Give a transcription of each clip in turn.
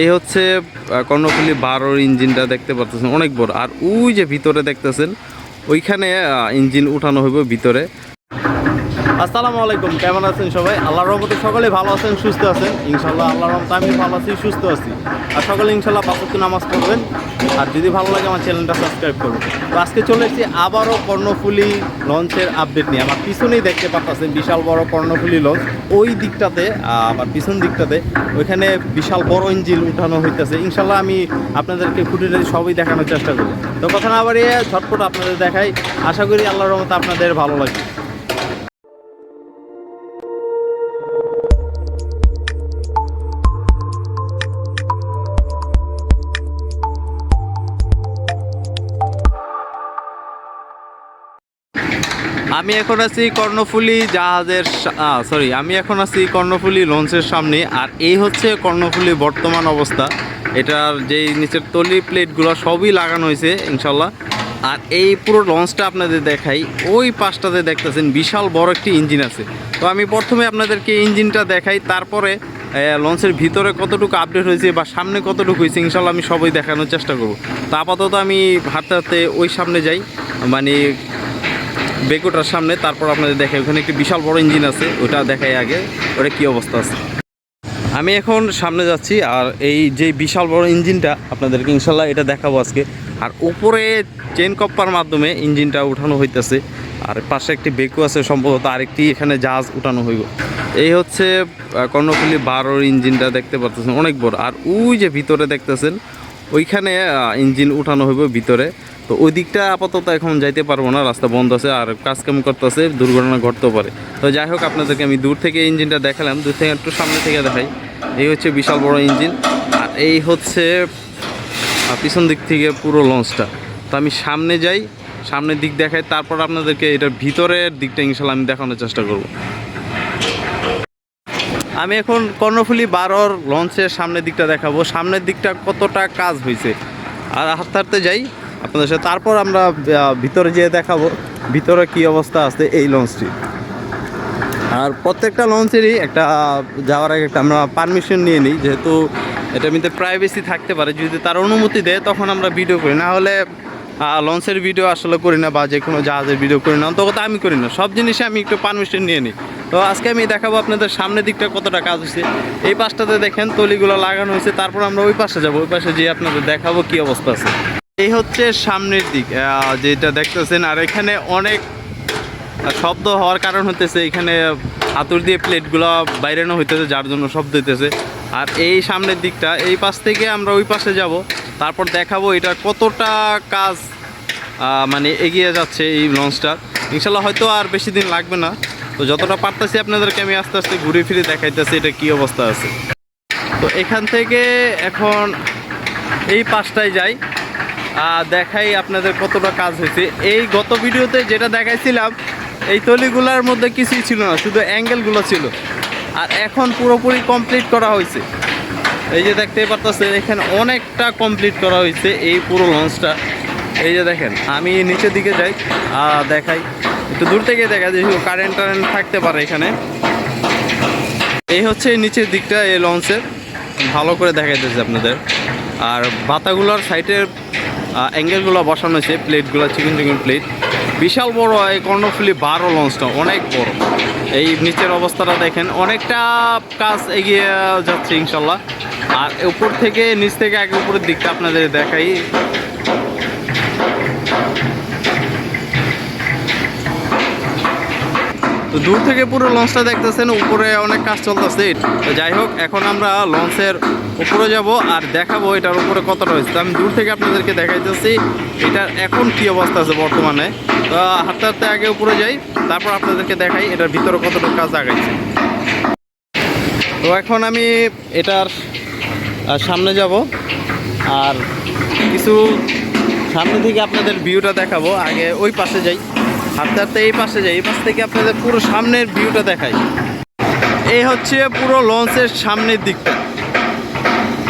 এই হচ্ছে কর্ণফুলি বারোর ইঞ্জিনটা দেখতে পারতেছেন, অনেক বড়। আর ওই যে ভিতরে দেখতেছেন, ওইখানে ইঞ্জিন উঠানো হইব ভিতরে। আসসালামু আলাইকুম, কেমন আছেন সবাই? আল্লাহর রহমতে সকলে ভালো আছেন, সুস্থ আছেন। ইনশাল্লাহ আল্লাহর রহমতে আমি ভালো আছি, সুস্থ আছি। আর সকলে ইনশাল্লাহ পাঁচত্ব নামাজ পড়বেন। আর যদি ভালো লাগে আমার চ্যানেলটা সাবস্ক্রাইব করুন। তো আজকে চলে এসেছি আবারও কর্ণফুলি লঞ্চের আপডেট নিয়ে। আমার পিছনেই দেখতে পাচ্ছেন বিশাল বড় কর্ণফুলি লঞ্চ। ওই দিকটাতে আমার পিছন দিকটাতে, ওইখানে বিশাল বড় ইঞ্জিন উঠানো হইতেছে। ইনশাল্লাহ আমি আপনাদেরকে ফুটেজে সবই দেখানোর চেষ্টা করব। তো কথা না বাড়িয়ে ঝটপট আপনাদের দেখাই। আশা করি আল্লাহর রহমতে আপনাদের ভালো লাগবে। আমি এখন আছি কর্ণফুলি জাহাজের সরি আমি এখন আছি কর্ণফুলি লঞ্চের সামনে, আর এই হচ্ছে কর্ণফুলি বর্তমান অবস্থা। এটার যেই নিচের তলি প্লেটগুলো সবই লাগানো হয়েছে, ইনশাল্লাহ। আর এই পুরো লঞ্চটা আপনাদের দেখাই, ওই পাশটাতে দেখতেছেন বিশাল বড় একটি ইঞ্জিন আছে। তো আমি প্রথমে আপনাদেরকে ইঞ্জিনটা দেখাই, তারপরে লঞ্চের ভিতরে কতটুকু আপডেট হয়েছে বা সামনে কতটুকু হয়েছে, ইনশাল্লাহ আমি সবই দেখানোর চেষ্টা করব। তো আপাতত আমি হাঁটতে হাঁটতে ওই সামনে যাই মানে বেকুটার সামনে, তারপর আপনাদের দেখে ওখানে একটি বিশাল বড় ইঞ্জিন আছে, ওটা দেখাই আগে, ওটা কি অবস্থা আছে। আমি এখন সামনে যাচ্ছি, আর এই যে বিশাল বড় ইঞ্জিনটা, আপনাদেরকে ইনশাল্লাহ এটা দেখাবো আজকে। আর উপরে চেন কপ্পার মাধ্যমে ইঞ্জিনটা উঠানো হইতেছে, আর পাশে একটি বেকু আছে, সম্ভবত আরেকটি এখানে জাহাজ উঠানো হইব। এই হচ্ছে কর্ণফুলী বারোর ইঞ্জিনটা দেখতে পারতেছেন, অনেক বড়। আর ওই যে ভিতরে দেখতেছেন, ওইখানে ইঞ্জিন উঠানো হইব ভিতরে। তো ওই দিকটা আপাতত এখন যাইতে পারব না, রাস্তা বন্ধ আছে আর কাজ কাম করতেছে, দুর্ঘটনা ঘটতেও পারে। তো যাই হোক, আপনাদেরকে আমি দূর থেকে ইঞ্জিনটা দেখালাম, দূর থেকে একটু সামনে থেকে দেখাই। এই হচ্ছে বিশাল বড় ইঞ্জিন, আর এই হচ্ছে পিছন দিক থেকে পুরো লঞ্চটা। তো আমি সামনে যাই, সামনের দিক দেখাই, তারপর আপনাদেরকে এটার ভিতরের দিকটা ইনশাল্লাহ আমি দেখানোর চেষ্টা করব। আমি এখন কর্ণফুলি বারোর লঞ্চের সামনের দিকটা দেখাবো। সামনের দিকটা কতটা কাজ হয়েছে আর হাঁটতে হাঁটতে যাই আপনাদের সাথে। তারপর আমরা ভিতরে যেয়ে দেখাবো, ভিতরে কি অবস্থা আছে এই লঞ্চটি। আর প্রত্যেকটা লঞ্চেরই একটা যাওয়ার আগে একটা আমরা পারমিশন নিয়ে নিই, যেহেতু এটা এমনিতে প্রাইভেসি থাকতে পারে। যদি তার অনুমতি দেয়, তখন আমরা ভিডিও করি। না হলে লঞ্চের ভিডিও আসলে করি না, বা যে কোনো জাহাজের ভিডিও করি না। অন্তত আমি করি না। সব জিনিসে আমি একটু পারমিশন নিয়ে নিই। তো আজকে আমি দেখাবো আপনাদের সামনের দিকটা কতটা কাজ হয়েছে। এই পাশটাতে দেখেন, তলিগুলো লাগানো হয়েছে। তারপর আমরা ওই পাশে যাব। ওই পাশে যেয়ে আপনাদের দেখাবো কি অবস্থা আছে। এই হচ্ছে সামনের দিক যেটা দেখতেছেন, আর এখানে অনেক শব্দ হওয়ার কারণ হতেছে এখানে হাতুর দিয়ে প্লেটগুলো বাইরানো হইতেছে, যার জন্য শব্দ হইতেছে। আর এই সামনের দিকটা, এই পাশ থেকে আমরা ওই পাশে যাব, তারপর দেখাবো এটা কতটা কাজ মানে এগিয়ে যাচ্ছে এই লঞ্চটা। ইনশাল্লাহ হয়তো আর বেশি দিন লাগবে না। তো যতটা পারতেছি আপনাদেরকে আমি আস্তে আস্তে ঘুরে ফিরে দেখাইতেছি এটা কি অবস্থা আছে। তো এখান থেকে এখন এই পাশটায় যাই। দেখাই আপনাদের কতটা কাজ হয়েছে। এই গত ভিডিওতে যেটা দেখাইছিলাম, এই তলিগুলার মধ্যে কিছুই ছিল না, শুধু অ্যাঙ্গেলগুলো ছিল। আর এখন পুরোপুরি কমপ্লিট করা হয়েছে। এই যে দেখতেই পারতেছেন, এখানে অনেকটা কমপ্লিট করা হয়েছে এই পুরো লঞ্চটা। এই যে দেখেন, আমি নিচের দিকে যাই দেখাই। একটু দূর থেকে দেখা যায় কারেন্ট টারেন্ট থাকতে পারে এখানে। এই হচ্ছে নিচের দিকটা এই লঞ্চের। ভালো করে দেখাইতেছে আপনাদের। আর বাতাগুলোর সাইডের অ্যাঙ্গেলগুলো বসানো হয়েছে প্লেটগুলো চিকন চিকন প্লেট বিশাল বড় এই কর্ণফুলি বারো লঞ্চটা, অনেক বড়। এই নিচের অবস্থাটা দেখেন, অনেকটা কাজ এগিয়ে যাচ্ছে ইনশাল্লাহ। আর উপর থেকে, নিচ থেকে, আগে উপরের দিকটা আপনাদের দেখাই। তো দূর থেকে পুরো লঞ্চটা দেখতেছেন, উপরে অনেক কাজ চলতেছে। তো যাই হোক, এখন আমরা লঞ্চের উপরে যাব আর দেখাবো এটার উপরে কতটা হয়েছে। তো আমি দূর থেকে আপনাদেরকে দেখাইতেছি, এটার এখন কি অবস্থা আছে বর্তমানে। তো হাঁটতে হাঁটতে আগে উপরে যাই, তারপর আপনাদেরকে দেখাই এটার ভিতরে কতটুকু কাজ আগাইছে তো এখন আমি এটার সামনে যাব আর কিছু সামনে থেকে আপনাদের ভিউটা দেখাবো। আগে ওই পাশে যাই। হাঁটতে এই পাশে যাই, এই পাশ থেকে আপনাদের পুরো সামনের ভিউটা দেখাই। এই হচ্ছে পুরো লঞ্চের সামনের দিকটা।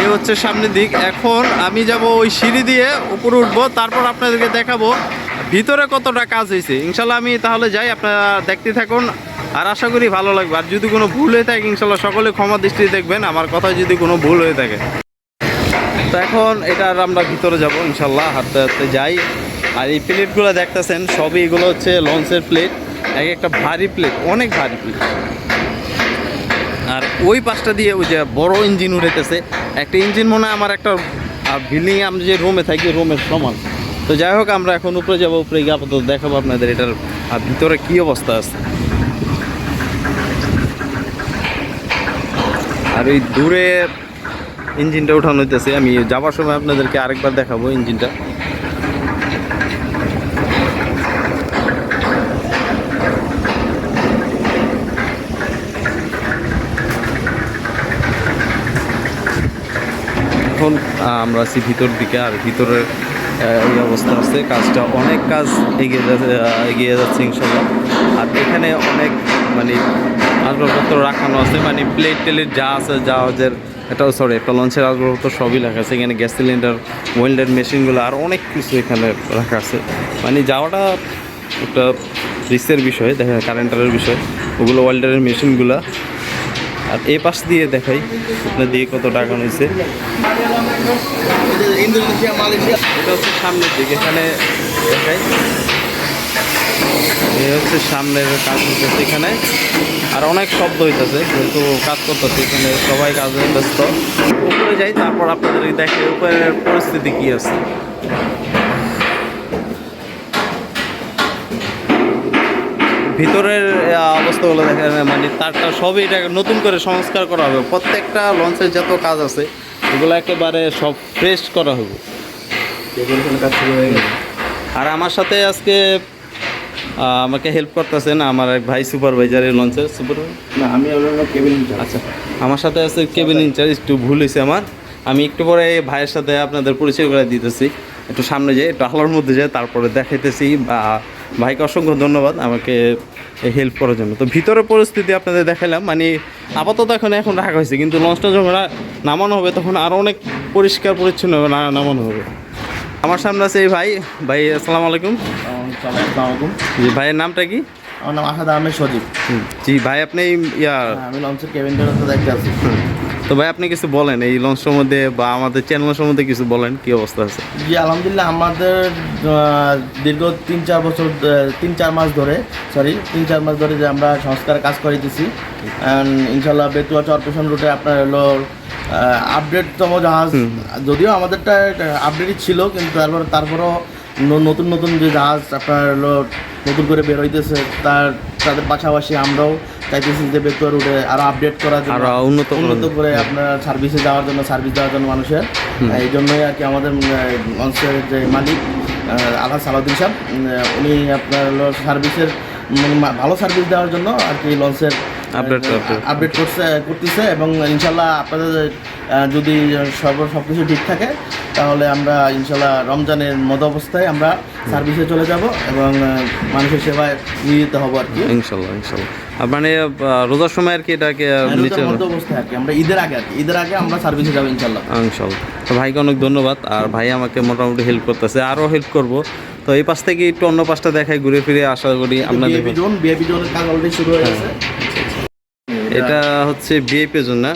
এই হচ্ছে সামনের দিক। এখন আমি যাব ওই সিঁড়ি দিয়ে উপরে উঠবো, তারপর আপনাদেরকে দেখাবো ভিতরে কতটা কাজ হয়েছে। ইনশাল্লাহ আমি তাহলে যাই, আপনারা দেখতে থাকুন। আর আশা করি ভালো লাগবে। আর যদি কোনো ভুল হয়ে থাকে, ইনশাল্লাহ সকলে ক্ষমা দৃষ্টি দেখবেন। আমার কথা যদি কোনো ভুল হয়ে থাকে। তো এখন এটার আমরা ভিতরে যাব, ইনশাল্লাহ হাঁটতে হাঁটতে যাই। আর এই প্লেটগুলো দেখতেছেন, সবই এগুলো হচ্ছে লঞ্চের প্লেট এক একটা ভারী প্লেট অনেক ভারী প্লেট আর ওই পাশটা দিয়ে ওই যে বড় ইঞ্জিন উঠেতেছে একটা ইঞ্জিন মনে হয় আমার একটা বিল্ডিংয়ে আমি যে রুমে থাকি রুমের সমান। তো যাই হোক, আমরা এখন উপরে যাব, উপরে গিয়ে আপাতত দেখাবো আপনাদের এটার ভিতরে কী অবস্থা আছে। আর ওই দূরে ইঞ্জিনটা উঠানো হইতেছে, আমি যাওয়ার সময় আপনাদেরকে আরেকবার দেখাবো ইঞ্জিনটা এখন আমরা আছি ভিতর দিকে, আর ভিতরের এই অবস্থা আছে। কাজটা অনেক কাজ এগিয়ে যাচ্ছে এগিয়ে যাচ্ছে, ইনশাল্লাহ। আর এখানে অনেক মানে আসবাবপত্র রাখানো আছে। মানে প্লেট টেলেট যা আছে, জাহাজের এটা সরি একটা লঞ্চের আসবাবপত্র সবই রাখা আছে। এখানে গ্যাস সিলিন্ডার ওয়েল্ডার মেশিনগুলো আর অনেক কিছু এখানে রাখা আছে। মানে যাওয়াটা একটা রিস্কের বিষয় দেখেন কারেন্টারের বিষয়। ওগুলো ওয়েল্ডারের মেশিনগুলো আর এই পাশ দিয়ে দেখাই আপনার দিয়ে কত টাকা নিয়েছে ইন্দোনেশিয়া মালয়েশিয়া এটা হচ্ছে সামনের দিকে, এখানে দেখাই। এই হচ্ছে সামনের কাজ হইতেছে এখানে। আর অনেক শব্দ হইতেছে, কিন্তু কাজ করতেছে এখানে, সবাই কাজে ব্যস্ত। উপরে যাই, তারপর আপনাদের দেখে উপরের পরিস্থিতি কি আছে। ভিতরের অবস্থাগুলো দেখেন মানে তারটা সবই এটা নতুন করে সংস্কার করা হবে। প্রত্যেকটা লঞ্চের যত কাজ আছে এগুলো একেবারে সব ফ্রেশ করা হবে। আর আমার সাথে আজকে আমাকে হেল্প করতেছেন আমার এক ভাই সুপারভাইজার এই লঞ্চের সুপার না আমি কেবিন আচ্ছা আমার সাথে আছে কেবিন ইনচার্জ একটু ভুল হয়েছে আমার। আমি একটু পরে এই ভাইয়ের সাথে আপনাদের পরিচয় করে দিতেছি। একটু সামনে যাই একটু আলোর মধ্যে যাই তারপরে দেখাইতেছি বা ভাইকে অসংখ্য ধন্যবাদ আমাকে হেল্প করার জন্য। তো ভিতরের পরিস্থিতি আপনাদের দেখালাম মানে আপাতত এখন এখন রাখা হয়েছে কিন্তু লঞ্চটা যখন নামানো হবে তখন আরও অনেক পরিষ্কার পরিচ্ছন্ন হবে, না- নামানো হবে। আমার সামনে আছে এই ভাই। ভাই আসসালামু আলাইকুম। জি ভাইয়ের নামটা কি? আমার নাম আসাদ আহমেদ সজীব। জি ভাই আপনি ইয়া হ্যাঁ, আমি লঞ্চের কেবিন ড্রাইভার দেখতে আছি তো ভাই আপনি কিছু বলেন এই লঞ্চ সম্বন্ধে বা আমাদের চ্যানেল সম্বন্ধে কিছু বলেন কি অবস্থা আছে? জি আলহামদুলিল্লাহ আমাদের দীর্ঘ তিন চার বছর তিন চার মাস ধরে সরি তিন চার মাস ধরে যে আমরা সংস্কার কাজ করিতেছি। And ইনশাল্লাহ বেতুয়া চরপেশন রুটে আপনার হলো আপডেটতম জাহাজ যদিও আমাদেরটা আপডেটই ছিল কিন্তু তারপর তারপরও নতুন নতুন যে জাহাজ আপনার হলো নতুন করে বের হইতেছে তার তাদের পাশাপাশি আমরাও চাইতেছি যে বেতুয়া রুটে আরও আপডেট করার জন্য আরও উন্নত উন্নত করে আপনার সার্ভিসে যাওয়ার জন্য সার্ভিস দেওয়ার জন্য মানুষের। এই জন্যই আর কি আমাদের লঞ্চের যে মালিক আলহাজ সালাউদ্দিন সাহেব উনি আপনার হলো সার্ভিসের মানে ভালো সার্ভিস দেওয়ার জন্য আর কি লঞ্চের আপডেট করছে করতেছে এবং ইনশাল্লাহ আপনাদের যদি সব সব কিছু ঠিক থাকে তাহলে আমরা ইনশাল্লাহ রমজানের মদ অবস্থায় আমরা সার্ভিসে চলে যাব এবং মানুষের সেবায় নিয়োজিত হব আর কি। ইনশাল্লাহ ইনশাল্লাহ। মানে রোজার সময় আর কি এটাকে আহ, নিচে অবস্থায় আর কি। আমরা ঈদের আগে আর কি। ঈদের আগে আমরা সার্ভিসে যাব ইনশাল্লাহ। ইনশাল্লাহ। তো ভাইকে অনেক ধন্যবাদ। আর ভাই আমাকে মোটামুটি হেল্প করতেছে। আরও হেল্প করব। তো এই পাশ থেকে একটু অন্য পাশটা দেখাই ঘুরে ফিরে আশা করি আপনাদের জোন জোনের কাজ অলরেডি শুরু হয়ে। গেছে। এটা হচ্ছে বিএপি জন্য। না?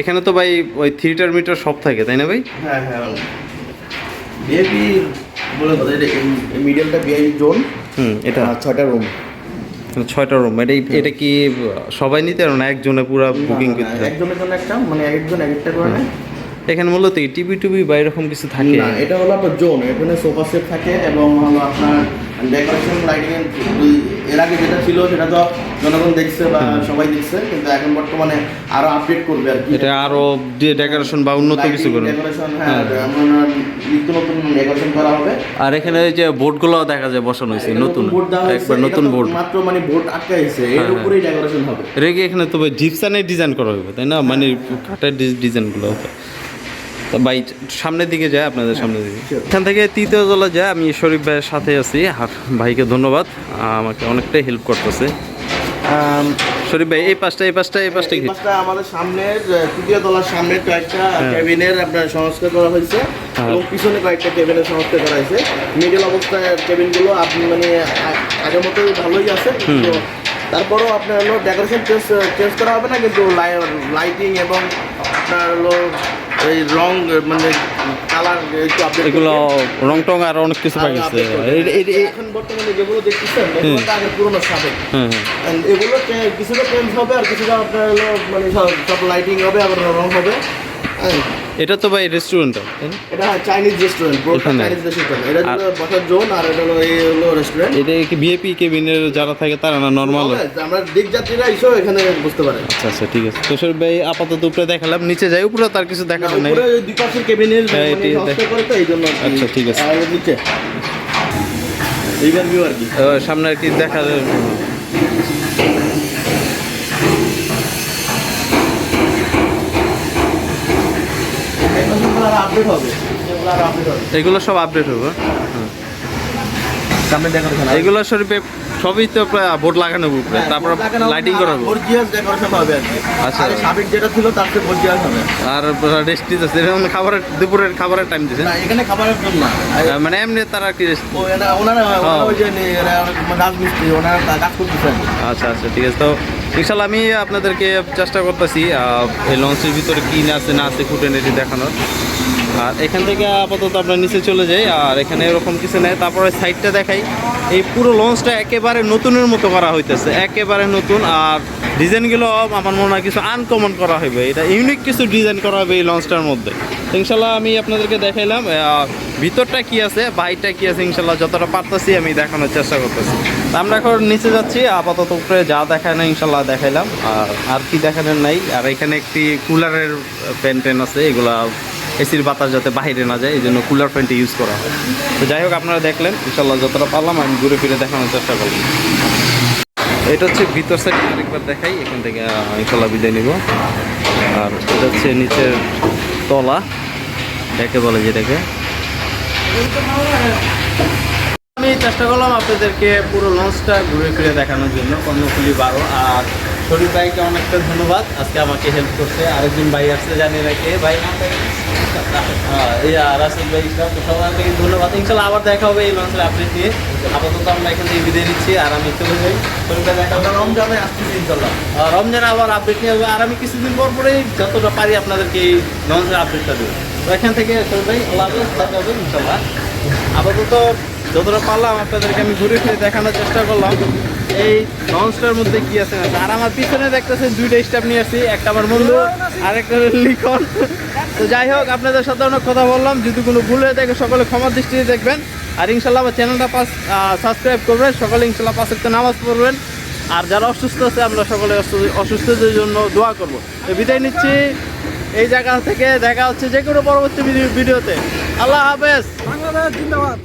এখানে তো ভাই ওই থিয়েটার মিটার সব থাকে তাই না ভাই? হ্যাঁ হ্যাঁ বিএপি বলে কথা এটা মিডিয়ামটা বিআইপি জোন। হুম এটা। ছয়টা রুম ছয়টা রুম এটা এটা কি সবাই নিতে পারবে না একজনে পুরো বুকিং করতে? একজনের জন্য একটা মানে একজন এক একটা করে নেয়। এখানে মূলত টিভি টুবি বা এরকম কিছু থাকে? না এটা হলো আপনার জোন এখানে সোফা সেট থাকে এবং হলো আপনার ডেকোরেশন লাইটিং এর আগে যেটা ছিল সেটা তো জনগণ দেখছে বা সবাই দেখছে কিন্তু এখন বর্তমানে আরও আপডেট করবে আর কি। এটা আরও ডেকোরেশন বা উন্নত কিছু করবে। ডেকোরেশন হ্যাঁ আমরা নিত্য নতুন ডেকোরেশন করা হবে। আর এখানে ওই যে বোর্ডগুলো দেখা যায় বসানো হয়েছে নতুন। একবার নতুন বোর্ড। মাত্র মানে বোর্ড আটকাইছে এর হ্যাঁ, উপরেই ডেকোরেশন হবে। রেগে এখানে তবে জিপসানের ডিজাইন করা হবে তাই না? মানে কাঠের ডিজাইনগুলো হবে। ভাই সামনের দিকে যায় আপনাদের সামনের দিকে। এখান থেকে তৃতীয় তলা যায় আমি শরীফ ভাইয়ের সাথে আছি। ভাইকে ধন্যবাদ। আমাকে অনেকটাই হেল্প করতেছে। শরীফ ভাই এই পাশটা এই পাশটা এই কি? আমাদের সামনের তৃতীয় তলার সামনে কয়েকটা হ্যাঁ। কেবিনের আপনার সংস্কার করা হয়েছে হ্যাঁ। এবং পিছনে কয়েকটা কেবিনের সংস্কার করা হয়েছে। মিডল অবস্থায় কেবিনগুলো আপনি মানে আগের মতোই ভালোই আছে কিন্তু তারপরেও আপনার হলো ডেকোরেশন চেঞ্জ চেঞ্জ করা হবে না কিন্তু লাইটিং এবং আপনার হলো এই রং মানে কালার একটু আপডেট এগুলো রং টং আর অনেক কিছু পাকিছে এখন বর্তমানে যেগুলো দেখতেছেন এগুলো আগে পুরোনো সাবেক। এগুলো কিছুটা চেঞ্জ হবে আর কিছুটা আপনার মানে সব লাইটিং হবে আবার রং হবে। এটা তো ভাই রেস্টুরেন্ট এটা চাইনিজ রেস্টুরেন্ট পুরো চাইনিজ রেস্টুরেন্ট এটা হলো বসার জোন আর এটা হলো এই হলো রেস্টুরেন্ট এটা কি ভিআইপি কেবিনের যারা থাকে তারা না নরমাল আমরা দিক যাত্রীরা এসেও এখানে বুঝতে পারে। আচ্ছা আচ্ছা ঠিক আছে। তো সর ভাই আপাতত উপরে দেখালাম নিচে যাই উপরে তার কিছু দেখানো নাই। উপরে দুই পাশের কেবিনের হ্যাঁ, মানে আচ্ছা, ঠিক আছে। আর নিচে। এইবার ভিউ আর কি। সামনে আর কি দেখা যায় এগুলো আর আপডেট হবে। এগুলো সব আপডেট হবে। এগুলো শরীফে সবই তো বোর্ড লাগানো উপরে। হ্যাঁ, তারপর লাইটিং করা হবে গর্জিয়াস ডেকোরেশন হবে আর আচ্ছা। সাবেক যেটা ছিল তার চেয়ে হবে। আর রেস্ট দিতেছে এরকম খাবারের দুপুরের খাবারের টাইম দিছে। না এখানে খাবারের জন্য মানে এমনি তারা কি ও এরা- ওনারা ওই যে রাজমিস্ত্রি ওনারা কাজ করতেছেন আচ্ছা আচ্ছা ঠিক আছে। তো ইনশাল্লাহ আমি আপনাদেরকে চেষ্টা করতেছি এই লঞ্চের ভিতরে কি না আছে না আছে খুঁটিনাটি দেখানোর। আর এখান থেকে আপাতত আপনার নিচে চলে যাই, আর এখানে এরকম কিছু নেই। তারপরে সাইডটা দেখাই। এই পুরো লঞ্চটা একেবারে নতুনের মতো করা হইতেছে, একেবারে নতুন। আর ডিজাইনগুলো আমার মনে হয় কিছু আনকমন করা হবে এটা ইউনিক কিছু ডিজাইন করা হবে এই লঞ্চটার মধ্যে। ইনশাল্লাহ আমি আপনাদেরকে দেখাইলাম ভিতরটা কি আছে, বাইরটা কি আছে, ইনশাল্লাহ যতটা পারতেছি আমি দেখানোর চেষ্টা করতেছি। আমরা এখন নিচে যাচ্ছি, আপাতত উপরে যা দেখায় না ইনশাল্লাহ দেখাইলাম। আর আর কি দেখানোর নাই। আর এখানে একটি কুলারের ফ্যান ট্যান আছে, এগুলা এসির বাতাস যাতে বাইরে না যায় এই জন্য কুলার ফ্যানটি ইউজ করা হয়। তো যাই হোক, আপনারা দেখলেন, ইনশাল্লাহ যতটা পারলাম, আমি ঘুরে ফিরে দেখানোর চেষ্টা করলাম। এটা হচ্ছে ভিতর সাইড আরেকবার দেখাই, এখান থেকে ইনশাল্লাহ বিদায় নিব। আর এটা হচ্ছে নিচের তলা, একে বলে যেটাকে। আমি চেষ্টা করলাম আপনাদেরকে পুরো লঞ্চটা ঘুরে ফিরে দেখানোর জন্য, কর্ণফুলি বারো। আর শরীফ ভাইকে অনেকটা ধন্যবাদ, আজকে আমাকে হেল্প করছে। আরেকজন ভাই আসছে জানি রাখে, ভাই নামটা কি? এই আর রাসেল ভাই ইসলাম তো সবার থেকে ধন্যবাদ। ইনশাল্লাহ আবার দেখা হবে এই লঞ্চের আপডেট নিয়ে। আপাতত আমরা এখান থেকে বিদায় নিচ্ছি আর আমি চলে যাই। রমজানে আসতেছি ইনশাল্লাহ। রমজান আবার আপডেট নিয়ে আর আমি কিছুদিন পর পরেই যতটা পারি আপনাদেরকে এই লঞ্চের আপডেটটা দেবো। তো এখান থেকে শরীফ ভাই আল্লাহ দেখা হবে ইনশাল্লাহ। আপাতত যতটা পারলাম আপনাদেরকে আমি ঘুরে ফিরে দেখানোর চেষ্টা করলাম। এই লঞ্চটার মধ্যে কি আছে আর আমার পিছনে দেখতেছেন দুইটা স্টাফ নিয়ে আসছি। একটা আমার বন্ধু আর একটা লিখন। তো যাই হোক, আপনাদের সাথে অনেক কথা বললাম। যদি কোনো ভুল হয়ে থাকে, সকলে ক্ষমা দৃষ্টিতে দেখবেন। আর ইনশাল্লাহ চ্যানেলটা পাস সাবস্ক্রাইব করবেন। সকলে ইনশাল্লাহ পাঁচ একটা নামাজ পড়বেন। আর যারা অসুস্থ আছে, আমরা সকলে অসু- অসুস্থদের জন্য দোয়া করব। তো বিদায় নিচ্ছি। এই জায়গা থেকে দেখা হচ্ছে যে কোনো পরবর্তী ভিডিওতে। আল্লাহ হাফেজ। বাংলাদেশ